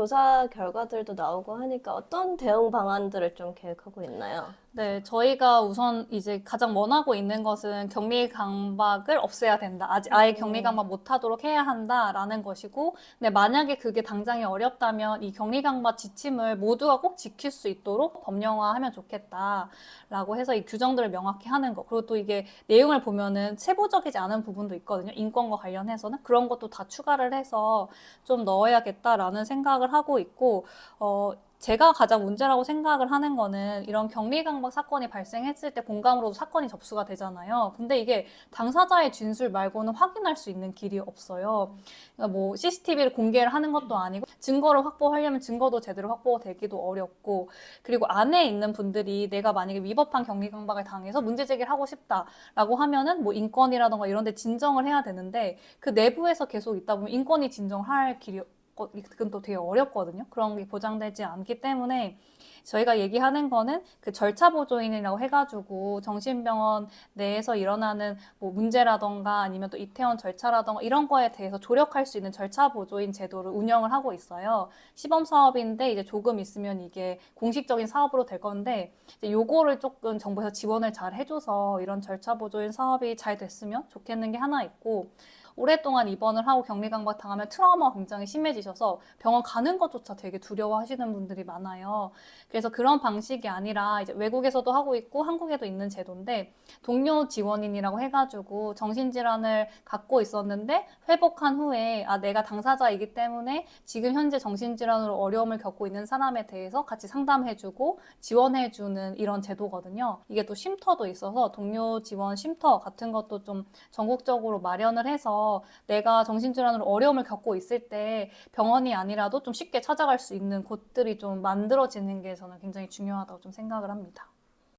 조사 결과들도 나오고 하니까 어떤 대응 방안들을 좀 계획하고 있나요? 네, 저희가 우선 이제 가장 원하고 있는 것은 격리 강박을 없애야 된다. 아직 아예 격리 강박 못 하도록 해야 한다라는 것이고, 근데 만약에 그게 당장이 어렵다면 이 격리 강박 지침을 모두가 꼭 지킬 수 있도록 법령화하면 좋겠다라고 해서 이 규정들을 명확히 하는 거. 그리고 또 이게 내용을 보면은 세부적이지 않은 부분도 있거든요. 인권과 관련해서는 그런 것도 다 추가를 해서 좀 넣어야겠다라는 생각을 하고 있고, 어, 제가 가장 문제라고 생각을 하는 거는 이런 격리 강박 사건이 발생했을 때 공감으로도 사건이 접수가 되잖아요. 근데 이게 당사자의 진술 말고는 확인할 수 있는 길이 없어요. 그러니까 뭐 CCTV를 공개를 하는 것도 아니고 증거를 확보하려면 증거도 제대로 확보가 되기도 어렵고 그리고 안에 있는 분들이 내가 만약에 위법한 격리 강박을 당해서 문제 제기를 하고 싶다라고 하면은 뭐 인권이라던가 이런 데 진정을 해야 되는데 그 내부에서 계속 있다 보면 인권이 진정할 길이 어, 그건 또 되게 어렵거든요. 그런 게 보장되지 않기 때문에 저희가 얘기하는 거는 그 절차 보조인이라고 해가지고 정신병원 내에서 일어나는 뭐 문제라던가 아니면 또 이태원 절차라던가 이런 거에 대해서 조력할 수 있는 절차 보조인 제도를 운영을 하고 있어요. 시범 사업인데 이제 조금 있으면 이게 공식적인 사업으로 될 건데 이제 요거를 조금 정부에서 지원을 잘 해줘서 이런 절차 보조인 사업이 잘 됐으면 좋겠는 게 하나 있고 오랫동안 입원을 하고 격리 강박 당하면 트라우마가 굉장히 심해지셔서 병원 가는 것조차 되게 두려워하시는 분들이 많아요. 그래서 그런 방식이 아니라 이제 외국에서도 하고 있고 한국에도 있는 제도인데 동료 지원인이라고 해가지고 정신질환을 갖고 있었는데 회복한 후에 아 내가 당사자이기 때문에 지금 현재 정신질환으로 어려움을 겪고 있는 사람에 대해서 같이 상담해주고 지원해주는 이런 제도거든요. 이게 또 쉼터도 있어서 동료 지원 쉼터 같은 것도 좀 전국적으로 마련을 내가 정신질환으로 어려움을 겪고 있을 때 병원이 아니라도 좀 쉽게 찾아갈 수 있는 곳들이 좀 만들어지는 게 저는 굉장히 중요하다고 좀 생각을 합니다.